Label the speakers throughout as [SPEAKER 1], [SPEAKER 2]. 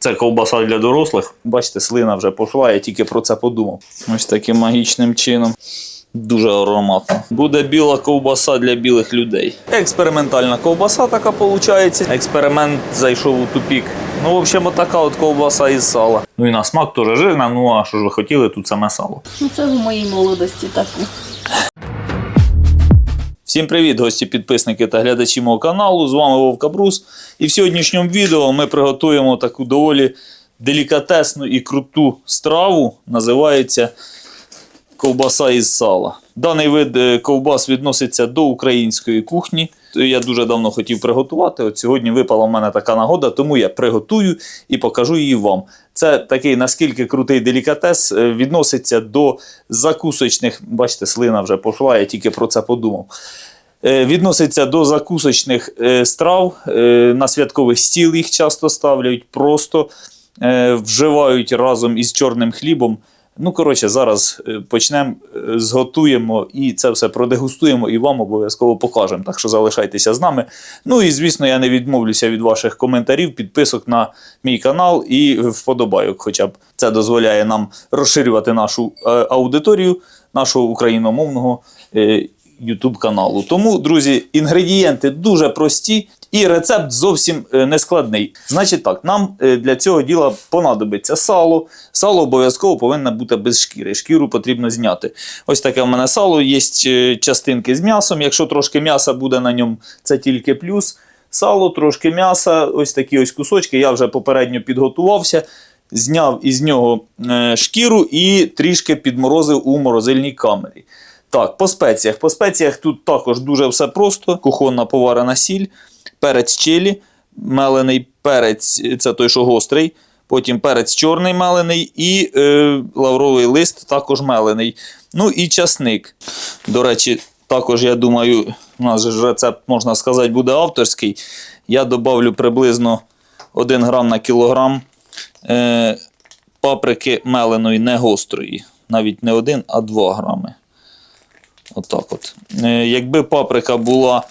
[SPEAKER 1] Це ковбаса для дорослих. Бачите, слина вже пішла, я тільки про це подумав. Ось таким магічним чином. Дуже ароматно. Буде біла ковбаса для білих людей. Експериментальна ковбаса така виходить. Експеримент зайшов у тупік. Ну, в общем, така от ковбаса із сала. Ну і на смак теж жирна, ну а що ж ви хотіли, тут саме сало.
[SPEAKER 2] Ну, це в моїй молодості так.
[SPEAKER 1] Всім привіт, гості, підписники та глядачі мого каналу. З вами Вовка Брус. І в сьогоднішньому відео ми приготуємо таку доволі делікатесну і круту страву. Називається ковбаса із сала. Даний вид е, ковбас відноситься до української кухні. Я дуже давно хотів приготувати. От сьогодні випала в мене така нагода, тому я приготую і покажу її вам. Це такий наскільки крутий делікатес е, відноситься до закусочних. Бачите, слина вже пішла, я тільки про це подумав. Е, Відноситься до закусочних е, страв. Е, На святковий стіл їх часто ставлять, просто вживають разом із чорним хлібом. Ну, коротше, зараз почнемо, зготуємо і це все продегустуємо і вам обов'язково покажемо. Так що залишайтеся з нами. Ну і звісно, я не відмовлюся від ваших коментарів, підписок на мій канал і вподобайок. Хоча б це дозволяє нам розширювати нашу аудиторію, нашого україномовного YouTube каналу. Тому, друзі, інгредієнти дуже прості. І рецепт зовсім е, не складний. Значить так, нам е, для цього діла понадобиться сало. Сало обов'язково повинно бути без шкіри. Шкіру потрібно зняти. Ось таке в мене сало, є е, частинки з м'ясом. Якщо трошки м'яса буде на ньому, це тільки плюс. Сало, трошки м'яса, ось такі ось кусочки. Я вже попередньо підготувався. Зняв із нього шкіру і трішки підморозив у морозильній камері. Так, по спеціях. По спеціях тут також дуже все просто: кухонна поварена сіль, перець чилі, мелений перець, це той, що гострий. Потім перець чорний мелений і е, лавровий лист також мелений. Ну і часник. До речі, також, я думаю, у нас же рецепт, можна сказати, буде авторський. Я добавлю приблизно 1 грам на кілограм е, паприки меленої, не гострої. Навіть не 1, а 2 грами. Отак от. Е, Якби паприка була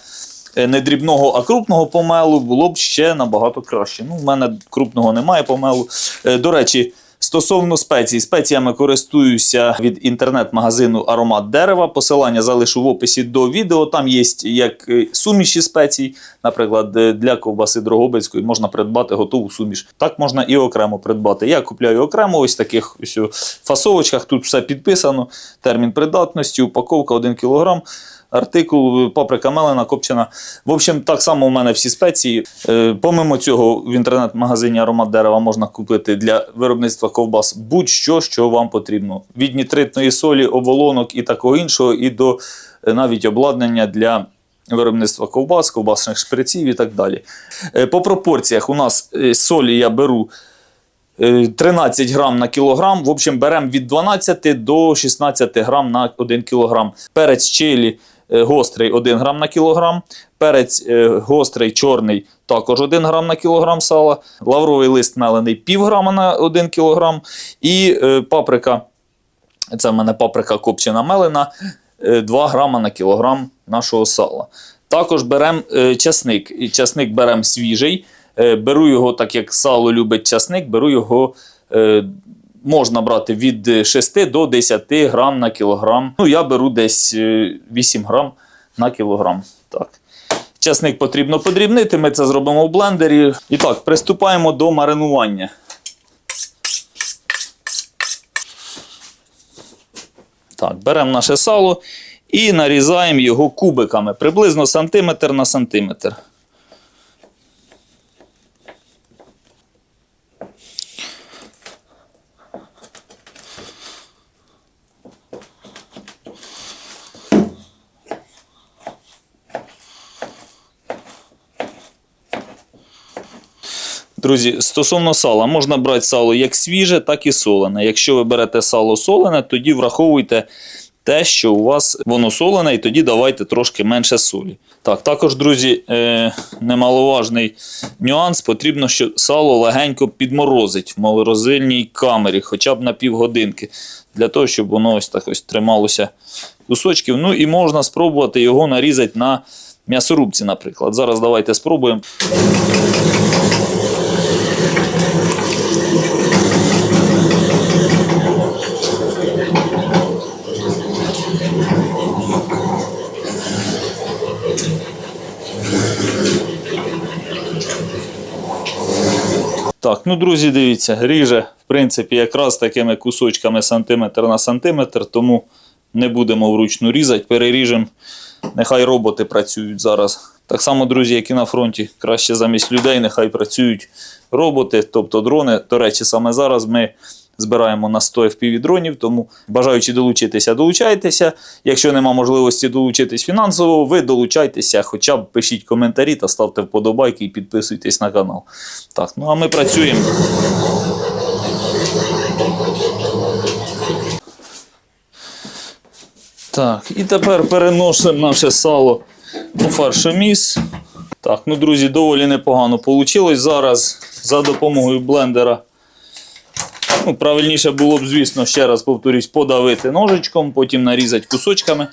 [SPEAKER 1] е, не дрібного, а крупного помелу, було б ще набагато краще. Ну, в мене крупного немає помелу. Е, До речі, стосовно спецій, спеціями користуюся від інтернет-магазину Аромат дерева. Посилання залишу в описі до відео. Там є як суміші спецій, наприклад, е, для ковбаси Дрогобицької можна придбати готову суміш. Так можна і окремо придбати. Я купляю окремо ось таких ось фасовочках. Тут все підписано. Термін придатності, упаковка 1 кг. Артикул, паприка мелена, копчена. В общем, так само у мене всі спеції. Е, Помимо цього, в інтернет-магазині аромат дерева можна купити для виробництва ковбас будь-що, що вам потрібно. Від нітритної солі, оболонок і такого іншого, і до е, навіть обладнання для виробництва ковбас, ковбасних шприців і так далі. Е, По пропорціях у нас солі я беру. Е, 13 грам на кілограм. В общем, беремо від 12 до 16 грам на 1 кілограм. Перець чилі гострий 1 грам на кілограм. Перець е, гострий чорний також 1 грам на кілограм сала. Лавровий лист мелений пів грама на 1 кілограм. І е, паприка, це в мене паприка копчена мелена, е, 2 грама на кілограм нашого сала. Також беремо е, часник. Часник беремо свіжий. Е, беру його, так як сало любить часник, беру його. Е, Можна брати від 6 до 10 грам на кілограм. Ну, я беру десь е, 8 грам на кілограм. Так. Часник потрібно подрібнити, ми це зробимо в блендері. І так, приступаємо до маринування. Так, беремо наше сало і нарізаємо його кубиками, приблизно сантиметр на сантиметр. Друзі, стосовно сала, можна брати сало як свіже, так і солене. Якщо ви берете сало солене, тоді враховуйте те, що у вас воно солене, і тоді давайте трошки менше солі. Так, також, друзі, е, немаловажний нюанс. Потрібно, щоб сало легенько підморозить в морозильній камері, хоча б на півгодинки, для того, щоб воно ось так ось трималося кусочків. Ну і можна спробувати його нарізати на м'ясорубці, наприклад. Зараз давайте спробуємо. Так, ну друзі, дивіться, ріже, в принципі, якраз такими кусочками сантиметр на сантиметр, тому не будемо вручну різати, переріжемо. Нехай роботи працюють зараз. Так само, друзі, які на фронті, краще замість людей, нехай працюють роботи, тобто дрони. До речі, саме зараз ми збираємо на 100 FPV дронів, тому бажаючи долучитися, долучайтеся. Якщо нема можливості долучитись фінансово, ви долучайтеся, хоча б пишіть коментарі та ставте вподобайки і підписуйтесь на канал. Так, ну а ми працюємо. Так, і тепер переносимо наше сало у фаршеміс. Так, ну, друзі, доволі непогано вийшло. Зараз за допомогою блендера. Ну, правильніше було б, звісно, ще раз повторюсь, подавити ножичком, потім нарізати кусочками.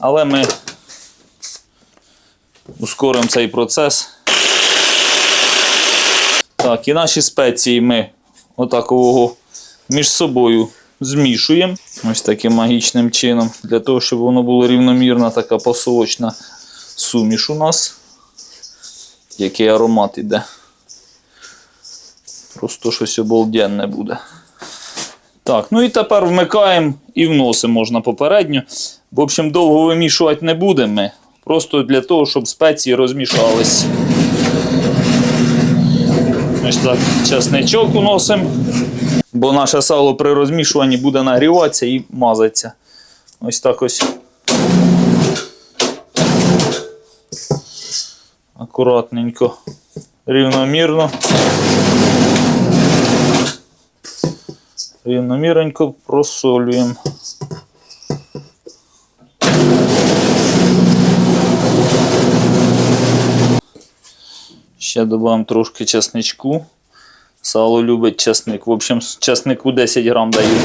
[SPEAKER 1] Але ми ускоримо цей процес. Так, і наші спеції ми отакового між собою змішуємо. Ось таким магічним чином. Для того, щоб воно було рівномірна така посолочна суміш у нас. Який аромат іде. Просто щось обалденне буде. Так, ну і тепер вмикаємо і вносимо можна попередньо. В общем, довго вимішувати не будемо. Просто для того, щоб спеції розмішались. Ось так, часничок уносимо. Бо наше сало при розмішуванні буде нагріватися і мазатися. Ось так ось. Акуратненько, рівномірно. Рівномірненько просолюємо. Ще додаємо трошки чесничку. Сало любить чесник. В общем, з чеснику 10 грам даю.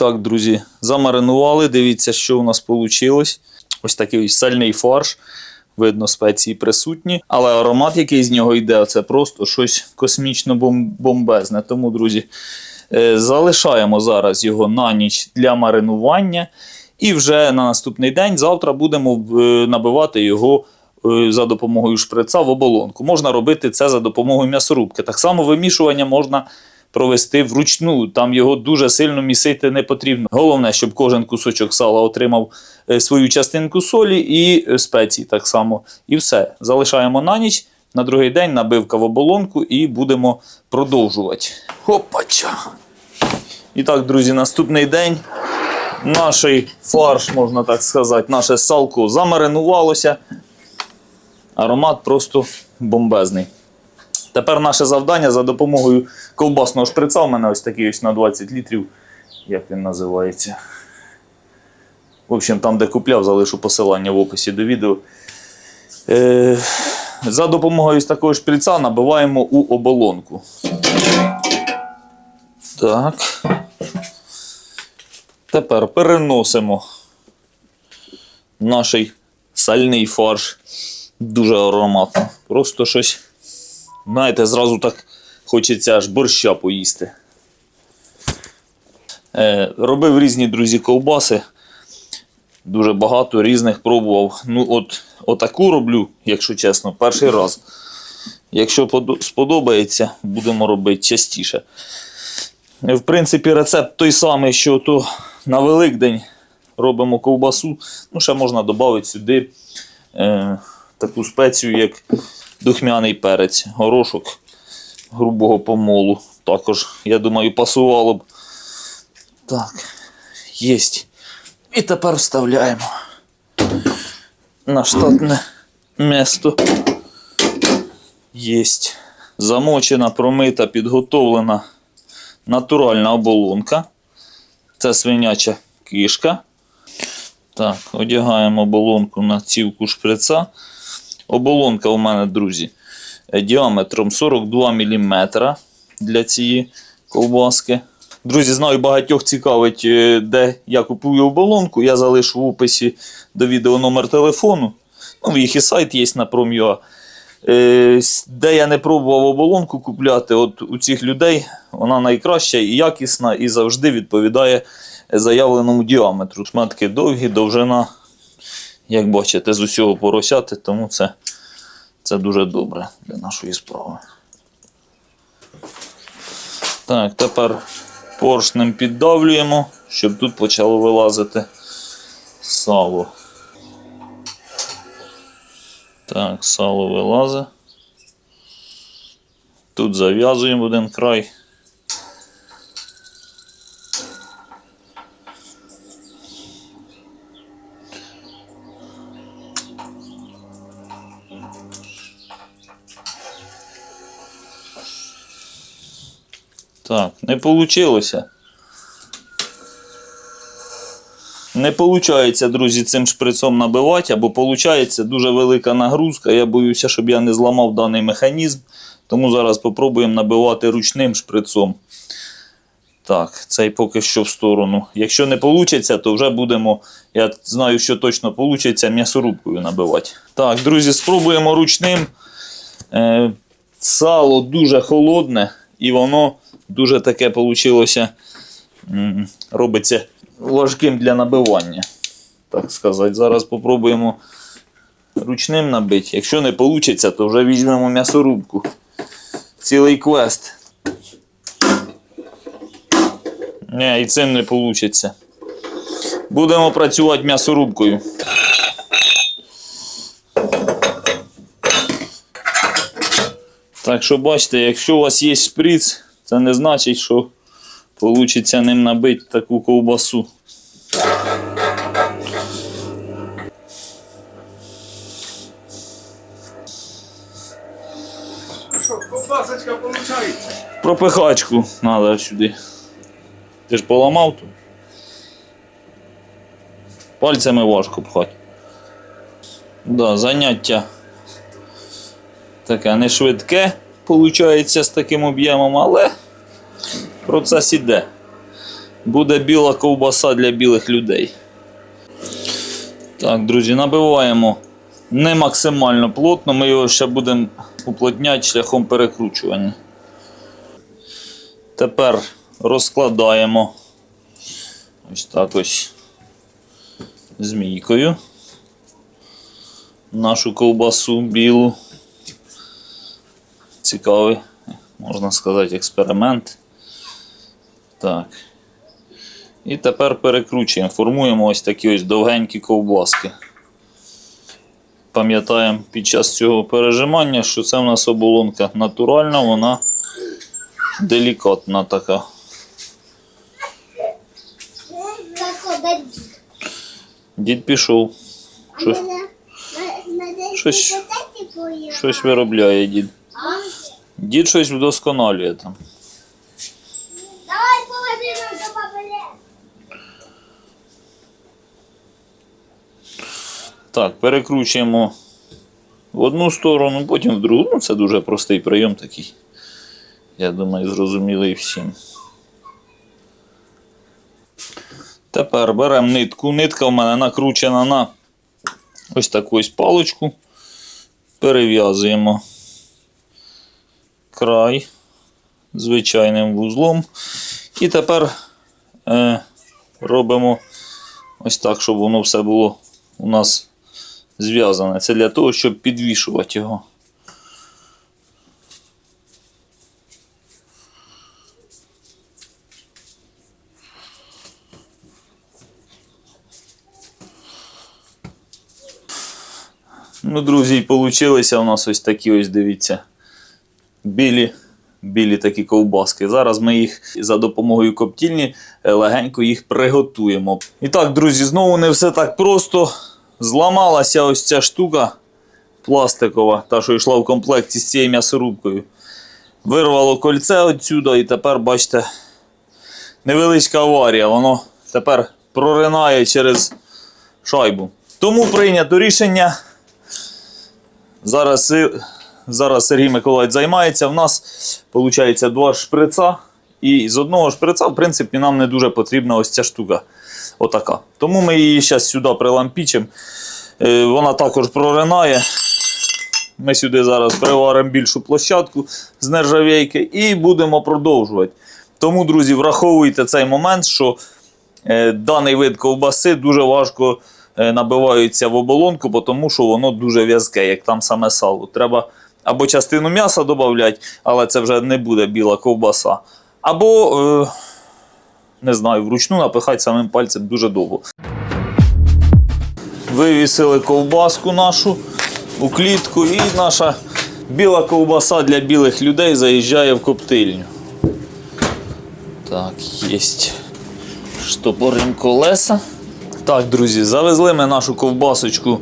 [SPEAKER 1] Так, друзі, замаринували. Дивіться, що у нас вийшло. Ось такий сальний фарш. Видно, спеції присутні. Але аромат, який з нього йде, це просто щось космічно бомбезне. Тому, друзі, е, залишаємо зараз його на ніч для маринування. І вже на наступний день, завтра будемо е, набивати його е, за допомогою шприца в оболонку. Можна робити це за допомогою м'ясорубки. Так само вимішування можна провести вручну. Там його дуже сильно місити не потрібно. Головне, щоб кожен кусочок сала отримав е, свою частинку солі і е, спецій так само. І все. Залишаємо на ніч. На другий день набивка в оболонку і будемо продовжувати. Хопача! І так, друзі, наступний день. Наш фарш, можна так сказати, наше салко замаринувалося. Аромат просто бомбезний. Тепер наше завдання за допомогою ковбасного шприца. У мене ось такий ось на 20 літрів. Як він називається? В общем, там, де купляв, залишу посилання в описі до відео. Е, за допомогою ось такого шприца набиваємо у оболонку. Так. Тепер переносимо наш сальний фарш. Дуже ароматно. Просто щось. Знаєте, зразу так хочеться аж борща поїсти. Е, робив різні друзі ковбаси. Дуже багато різних пробував. Ну, от, отаку роблю, якщо чесно, перший раз. Якщо сподобається, будемо робити частіше. Е, В принципі, рецепт той самий, що то на Великдень робимо ковбасу. Ну, ще можна додати сюди е, таку спецію, як духмяний перець, горошок грубого помолу. Також, я думаю, пасувало б. Так, єсть. І тепер вставляємо на штатне місто. Єсть. Замочена, промита, підготовлена натуральна оболонка. Це свиняча кишка. Так, одягаємо оболонку на цівку шприца. Оболонка у мене, друзі, діаметром 42 мм для цієї ковбаски. Друзі, знаю, багатьох цікавить, е, де я купую оболонку. Я залишу в описі до відео номер телефону. Ну, їх і сайт є на Prom.ua. Е, Де я не пробував оболонку купляти, от у цих людей вона найкраща і якісна, і завжди відповідає заявленому діаметру. Шматки довгі, довжина, як бачите, з усього поросяти, тому це, це дуже добре для нашої справи. Так, тепер поршнем піддавлюємо, щоб тут почало вилазити сало. Так, сало вилазить. Тут зав'язуємо один край. Так, не вийшло. Не виходить, друзі, цим шприцом набивати, або виходить дуже велика нагрузка. Я боюся, щоб я не зламав даний механізм. Тому зараз спробуємо набивати ручним шприцом. Так, цей поки що в сторону. Якщо не вийде, то вже будемо, я знаю, що точно вийде, м'ясорубкою набивати. Так, друзі, спробуємо ручним. Сало дуже холодне і воно дуже таке вийшло, робиться важким для набивання. Так сказати. Зараз спробуємо ручним набити. Якщо не вийде, то вже візьмемо м'ясорубку. Цілий квест. Ні, і цим не вийде. Будемо працювати м'ясорубкою. Так що бачите, якщо у вас є шприц, це не значить, що вийде ним набити таку ковбасу.
[SPEAKER 3] Ковбасочка виходить?
[SPEAKER 1] Пропихачку треба сюди. Ти ж поламав тут. Пальцями важко пхати. Да, заняття таке не швидке, виходить, з таким об'ємом, але процес іде. Буде біла ковбаса для білих людей. Так, друзі, набиваємо не максимально плотно, ми його ще будемо уплотняти шляхом перекручування. Тепер розкладаємо ось так ось змійкою нашу ковбасу білу. Цікавий, можна сказати, експеримент. Так. І тепер перекручуємо, формуємо ось такі ось довгенькі ковбаски. Пам'ятаємо під час цього пережимання, що це в нас оболонка натуральна, вона делікатна така. Дід пішов. Щось, щось- щось виробляє дід. Дід щось вдосконалює там.
[SPEAKER 4] Давай положимо до бабуля.
[SPEAKER 1] Так, перекручуємо в одну сторону, потім в другу. Ну, це дуже простий прийом такий. Я думаю, зрозумілий всім. Тепер беремо нитку. Нитка в мене накручена на ось таку ось паличку. Перев'язуємо край звичайним вузлом. І тепер е, робимо ось так, щоб воно все було у нас зв'язане. Це для того, щоб підвішувати його. Ну, друзі, і получилися у нас ось такі ось, дивіться, білі, білі такі ковбаски. Зараз ми їх за допомогою коптільні е, легенько їх приготуємо. І так, друзі, знову не все так просто. Зламалася ось ця штука пластикова, та, що йшла в комплекті з цією м'ясорубкою. Вирвало кольце отсюди, і тепер, бачите, невеличка аварія. Воно тепер проринає через шайбу. Тому прийнято рішення. Зараз, зараз Сергій Миколаївич займається. В нас виходить два шприца. І з одного шприца, в принципі, нам не дуже потрібна ось ця штука. Отака. Тому ми її зараз сюди прилампічимо. Е, Вона також проринає. Ми сюди зараз приваримо більшу площадку з нержавійки і будемо продовжувати. Тому, друзі, враховуйте цей момент, що е, даний вид ковбаси дуже важко е, набиваються в оболонку, тому що воно дуже в'язке, як там саме сало. Треба або частину м'яса додати, але це вже не буде біла ковбаса. Або, е, не знаю, вручну напихати самим пальцем дуже довго. Вивісили ковбаску нашу у клітку, і наша біла ковбаса для білих людей заїжджає в коптильню. Так, єсть. Штопорим колеса. Так, друзі, завезли ми нашу ковбасочку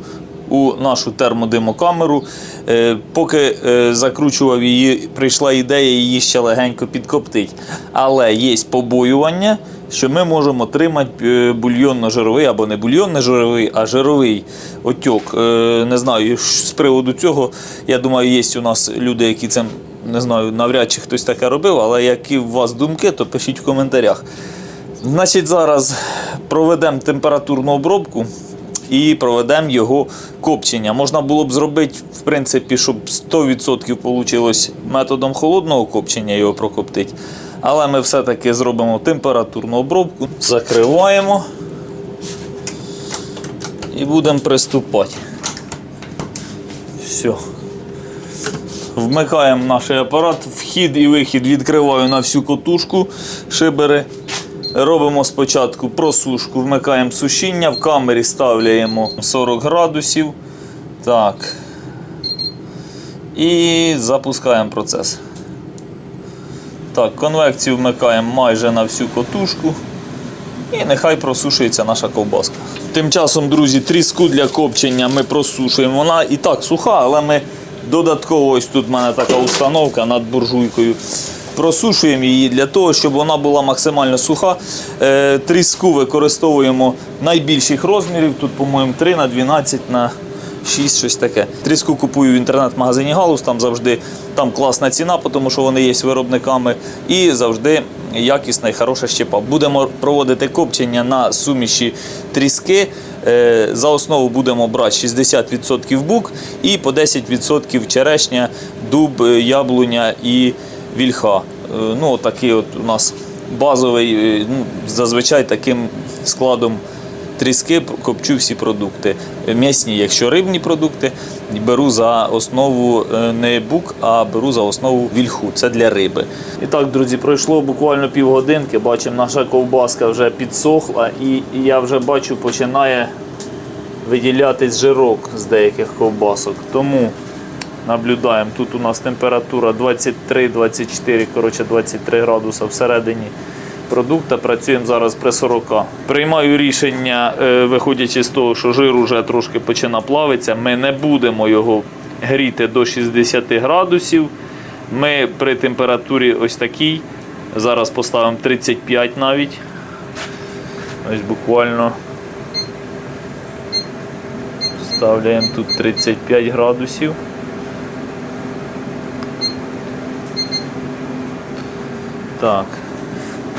[SPEAKER 1] у нашу термодимокамеру. Е, поки е, закручував її, прийшла ідея її ще легенько підкоптити. Але є побоювання, що ми можемо отримати е, бульйонно-жировий або не бульйонно-жировий, а жировий отьок. Не знаю, з приводу цього, я думаю, є у нас люди, які цим не знаю, навряд чи хтось таке робив, але які у вас думки, то пишіть в коментарях. Значить, зараз проведемо температурну обробку і проведемо його копчення. Можна було б зробити, в принципі, щоб 100% вийшло методом холодного копчення його прокоптити. Але ми все-таки зробимо температурну обробку, закриваємо і будемо приступати. Все. Вмикаємо наш апарат, вхід і вихід відкриваю на всю котушку шибери. Робимо спочатку просушку, вмикаємо сушіння, в камері ставляємо 40 градусів. Так. І запускаємо процес. Так, конвекцію вмикаємо майже на всю котушку. І нехай просушується наша ковбаска. Тим часом, друзі, тріску для копчення ми просушуємо. Вона і так суха, але ми додатково ось тут в мене така установка над буржуйкою. Просушуємо її для того, щоб вона була максимально суха. Е, тріску використовуємо найбільших розмірів. Тут, по-моєму, 3 на 12 на 6, щось таке. Тріску купую в інтернет-магазині Галус, там завжди там класна ціна, тому що вони є виробниками. І завжди якісна і хороша щепа. Будемо проводити копчення на суміші тріски. Е, За основу будемо брати 60% бук і по 10% черешня, дуб, е, яблуня і вільха. Е, Ну, такий от у нас базовий, е, ну, зазвичай таким складом тріски копчу всі продукти. М'ясні, якщо рибні продукти, беру за основу е, не бук, а беру за основу вільху. Це для риби. І так, друзі, пройшло буквально півгодинки. Бачимо, наша ковбаска вже підсохла, і я вже бачу, починає виділятись жирок з деяких ковбасок. Тому наблюдаємо. Тут у нас температура 23-24, коротше 23 градуса всередині продукта. Працюємо зараз при 40. Приймаю рішення, е, виходячи з того, що жир уже трошки почина плавитися. Ми не будемо його гріти до 60 градусів. Ми при температурі ось такій. Зараз поставимо 35 навіть. Ось буквально ставляємо тут 35 градусів. Так.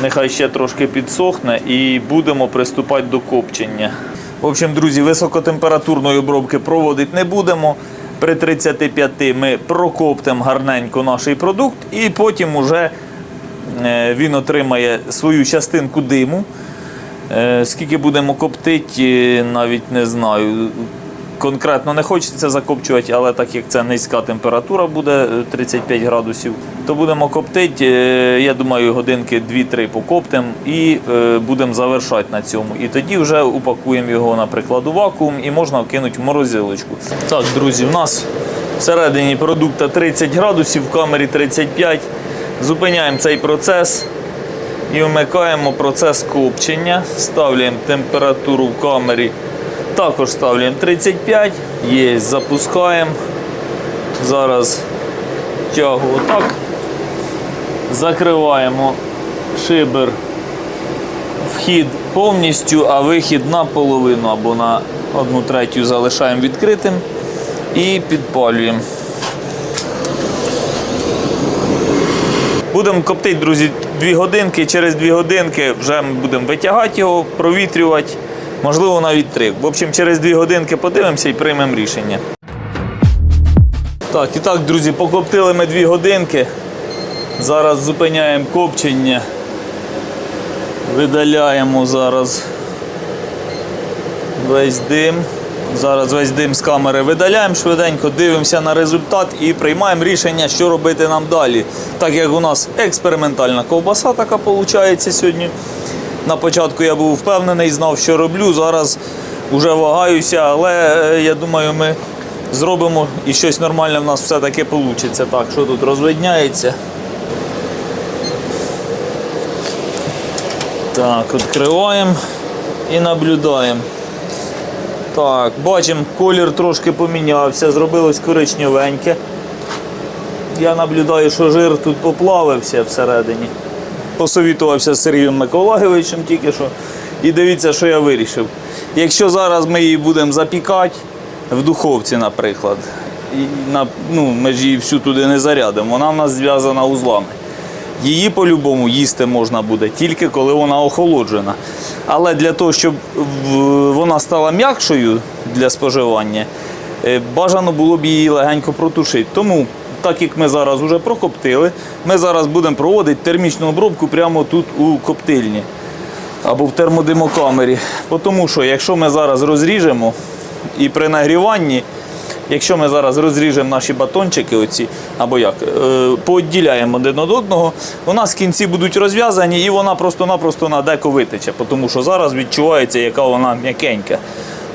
[SPEAKER 1] Нехай ще трошки підсохне і будемо приступати до копчення. В общем, друзі, високотемпературної обробки проводити не будемо. При 35 ми прокоптимо гарненько наш продукт, і потім уже е, він отримає свою частинку диму. Е, Скільки будемо коптити, навіть не знаю. Конкретно не хочеться закопчувати, але так як це низька температура буде е, 35 градусів, то будемо коптити. е, Я думаю, годинки 2-3 покоптимо і е, будемо завершати на цьому. І тоді вже упакуємо його, наприклад, у вакуум і можна вкинути в морозилочку. Так, друзі, в нас всередині продукту 30 градусів, в камері 35. Зупиняємо цей процес. І вмикаємо процес копчення, ставляємо температуру в камері, також ставляємо 35, є, запускаємо. Зараз тягу отак. Закриваємо шибер, вхід повністю, а вихід наполовину або на одну третю залишаємо відкритим і підпалюємо. Будемо коптити, друзі, 2 годинки. Через 2 годинки вже ми будемо витягати його, провітрювати, можливо, навіть 3. В общем, через 2 годинки подивимося і приймемо рішення. Так, і так, друзі, покоптили ми дві годинки. Зараз зупиняємо копчення. Видаляємо зараз весь дим. Зараз весь дим з камери видаляємо швиденько, дивимося на результат і приймаємо рішення, що робити нам далі. Так як у нас експериментальна ковбаса така виходить сьогодні. На початку я був впевнений, знав, що роблю. Зараз вже вагаюся, але е, я думаю, ми зробимо і щось нормальне в нас все-таки вийде. Так, що тут розвидняється. Так, відкриваємо і наблюдаємо. Так, бачимо, колір трошки помінявся, зробилось коричневеньке. Я наблюдаю, що жир тут поплавився всередині. Посовітувався з Сергієм Миколаєвичем тільки що. І дивіться, що я вирішив. Якщо зараз ми її будемо запікати в духовці, наприклад, і на, ну, ми ж її всю туди не зарядимо, вона в нас зв'язана узлами. Її по-любому їсти можна буде тільки коли вона охолоджена. Але для того, щоб вона стала м'якшою для споживання, е, бажано було б її легенько протушити. Тому, так як ми зараз вже прокоптили, ми зараз будемо проводити термічну обробку прямо тут у коптильні або в термодимокамері. Тому що якщо ми зараз розріжемо і при нагріванні, якщо ми зараз розріжемо наші батончики, оці, або як, е, пооділяємо один від одного, у нас кінці будуть розв'язані і вона просто-напросто на деко витече, тому що зараз відчувається, яка вона м'якенька.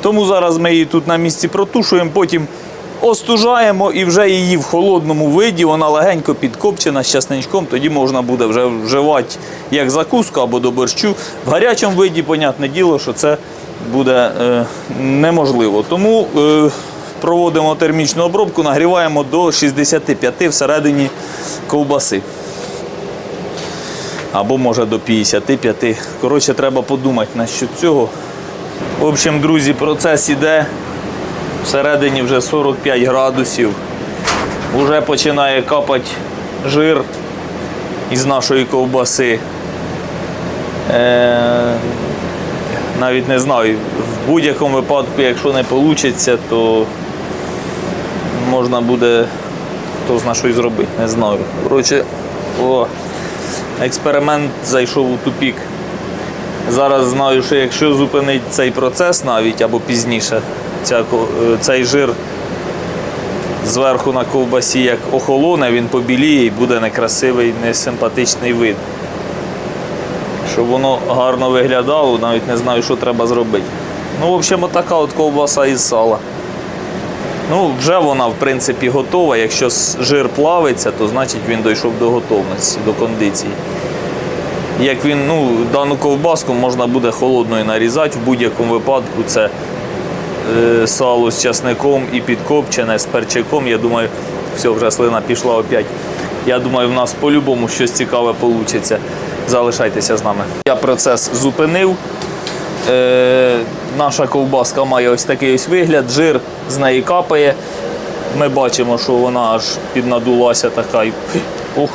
[SPEAKER 1] Тому зараз ми її тут на місці протушуємо, потім остужаємо і вже її в холодному виді, вона легенько підкопчена з часничком, тоді можна буде вже вживати як закуску або до борщу. В гарячому виді, понятне діло, що це буде е, неможливо. Тому е, проводимо термічну обробку, нагріваємо до 65 всередині ковбаси. Або може до 55. Коротше, треба подумати насчет цього. В общем, друзі, процес іде. Всередині вже 45 градусів. Уже починає капати жир із нашої ковбаси. Е, навіть не знаю, в будь-якому випадку, якщо не вийде, то можна буде хто зна що й зробити, не знаю. Коротше, о, експеримент зайшов у тупік. Зараз знаю, що якщо зупинить цей процес навіть або пізніше, ця, е, цей жир зверху на ковбасі як охолоне, він побіліє і буде некрасивий, несимпатичний вид. Щоб воно гарно виглядало, навіть не знаю, що треба зробити. Ну, в общем, отака от ковбаса із сала. Ну, вже вона, в принципі, готова. Якщо жир плавиться, то значить він дійшов до готовності, до кондиції. Як він, ну, дану ковбаску можна буде холодною нарізати, в будь-якому випадку це сало з часником і підкопчене з перчиком. Я думаю, все, вже слина пішла опять. Я думаю, в нас по-любому щось цікаве вийде. Залишайтеся з нами. Я процес зупинив. Е, наша ковбаска має ось такий ось вигляд, жир з неї капає. Ми бачимо, що вона аж піднадулася така. Ух,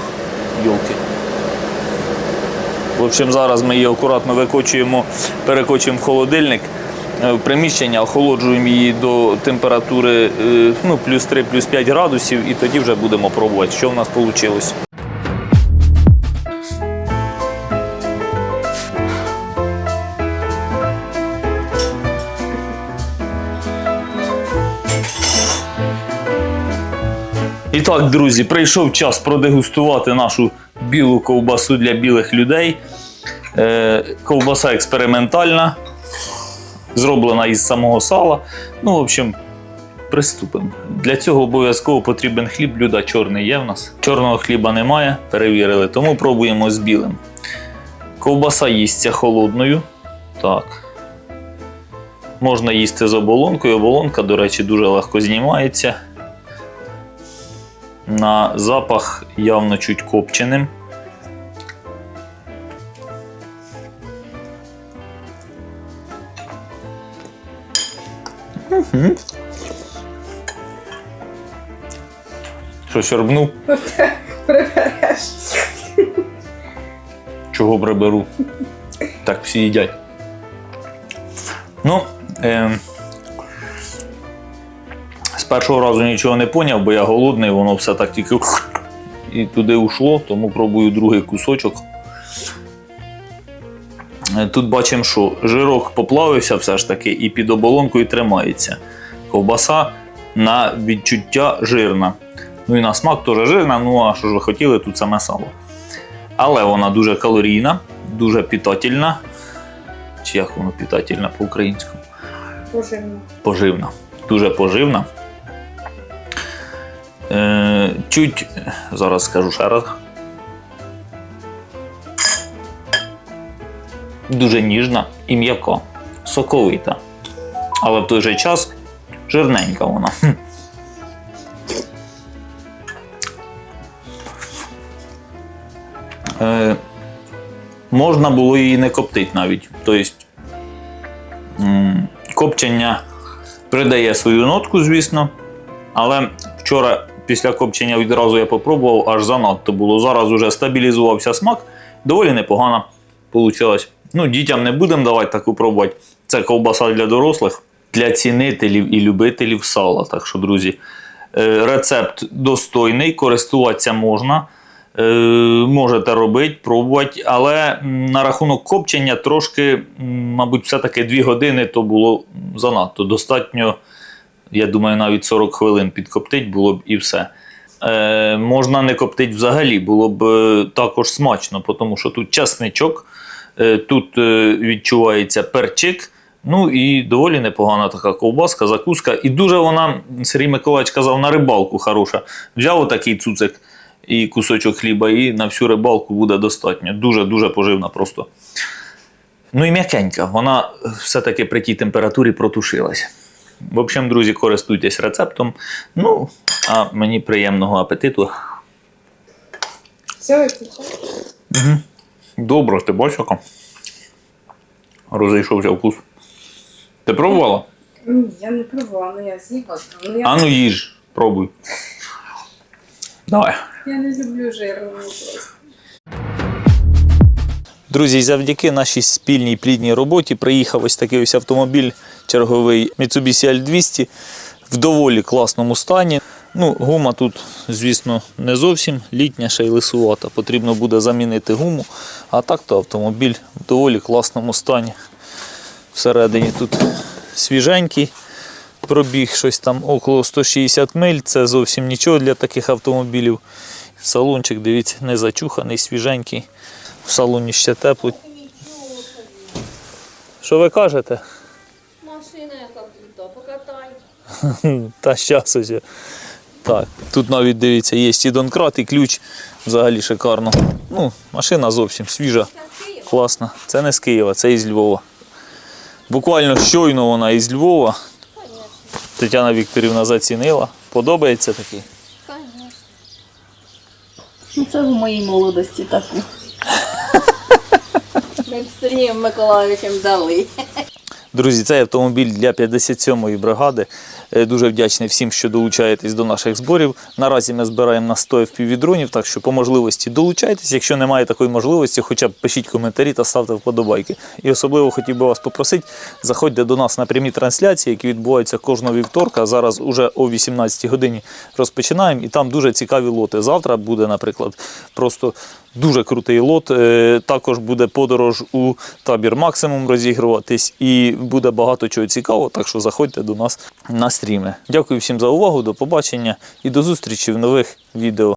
[SPEAKER 1] йолки. В общем, зараз ми її акуратно викочуємо, перекочуємо в холодильник. Е, приміщення охолоджуємо її до температури е, ну, плюс 3, плюс 5 градусів, і тоді вже будемо пробувати, що в нас вийшло. І так, друзі, прийшов час продегустувати нашу білу ковбасу для білих людей. Е, ковбаса експериментальна, зроблена із самого сала. Ну, в общем, приступимо. Для цього обов'язково потрібен хліб. Блюда чорний є в нас. Чорного хліба немає, перевірили, тому пробуємо з білим. Ковбаса їсться холодною. Так. Можна їсти з оболонкою. Оболонка, до речі, дуже легко знімається. На запах явно чуть копченим. Що, сьорбнув?
[SPEAKER 2] Прибереш.
[SPEAKER 1] Чого приберу? Так всі їдять. Ну, е, з першого разу нічого не поняв, бо я голодний, воно все так тільки і туди ушло, тому пробую другий кусочок. Е, Тут бачимо, що жирок поплавився все ж таки і під оболонкою тримається. Ковбаса на відчуття жирна. Ну і на смак теж жирна, ну а що ж ви хотіли, тут саме сало. Але вона дуже калорійна, дуже питательна. Чи як воно питательна по-українському?
[SPEAKER 2] Поживно.
[SPEAKER 1] Поживна. Дуже поживна. Е, чуть, зараз скажу ще раз. Дуже ніжна і м'яка, соковита. Але в той же час жирненька вона. Можна було її не коптити навіть. Тобто, копчення придає свою нотку, звісно. Але вчора після копчення відразу я попробував, аж занадто було. Зараз уже стабілізувався смак, доволі непогано вийшло. Ну, дітям не будемо давати таку пробувати. Це ковбаса для дорослих, для цінителів і любителів сала. Так що, друзі, е, рецепт достойний, користуватися можна. Е, Можете робити, пробувати, але на рахунок копчення трошки, мабуть, все-таки 2 години то було занадто. Достатньо, я думаю, навіть 40 хвилин підкоптить було б і все. Е, можна не коптити взагалі, було б е, також смачно, тому що тут часничок, е, тут відчувається перчик. Ну і доволі непогана така ковбаска, закуска. І дуже вона, Сергій Миколаївич казав, на рибалку хороша. Взяв отакий цуцик і кусочок хліба, і на всю рибалку буде достатньо. Дуже-дуже поживна просто. Ну і м'якенька, вона все-таки при тій температурі протушилась. В общем, друзі, користуйтесь рецептом. Ну, а мені приємного апетиту.
[SPEAKER 2] Все, виключай.
[SPEAKER 1] Добре, ти бачиш? Розійшовся вкус. Ти пробувала?
[SPEAKER 2] Ні, я не пробувала, але я з'їла. Ну, я,
[SPEAKER 1] А ну їж, пробуй. Давай.
[SPEAKER 2] Я не люблю їжу.
[SPEAKER 1] Друзі, завдяки нашій спільній плідній роботі приїхав ось такий ось автомобіль черговий Mitsubishi L200 в доволі класному стані. Ну, гума тут, звісно, не зовсім літня, ще й лисувата. Потрібно буде замінити гуму. А так то автомобіль в доволі класному стані. Всередині тут свіженький. Пробіг щось там около 160 миль. Це зовсім нічого для таких автомобілів. Салончик, дивіться, не зачуханий, свіженький. В салоні ще тепло. Що ви кажете?
[SPEAKER 5] Машина яка тут, покатай.
[SPEAKER 1] Та щас ось. Так, тут навіть дивіться, є і донкрат, і ключ взагалі шикарно. Ну, машина зовсім свіжа, класна. Це не з Києва, це із Львова. Буквально щойно вона із Львова. Тетяна Вікторівна зацінила. Подобається такий?
[SPEAKER 5] Ну це в моїй молодості таку. Ми б Сергієм Миколаївичем дали.
[SPEAKER 1] Друзі, цей автомобіль для 57-ї бригади. Е, Дуже вдячний всім, що долучаєтесь до наших зборів. Наразі ми збираємо на 100 FPV-дронів, так що по можливості долучайтесь. Якщо немає такої можливості, хоча б пишіть коментарі та ставте вподобайки. І особливо хотів би вас попросити, заходьте до нас на прямі трансляції, які відбуваються кожного вівторка. Зараз уже о 18 годині розпочинаємо, і там дуже цікаві лоти. Завтра буде, наприклад, просто дуже крутий лот. Е, Також буде подорож у табір максимум розігруватись, і буде багато чого цікавого. Так що заходьте до нас на стріми. Дякую всім за увагу, до побачення і до зустрічі в нових відео.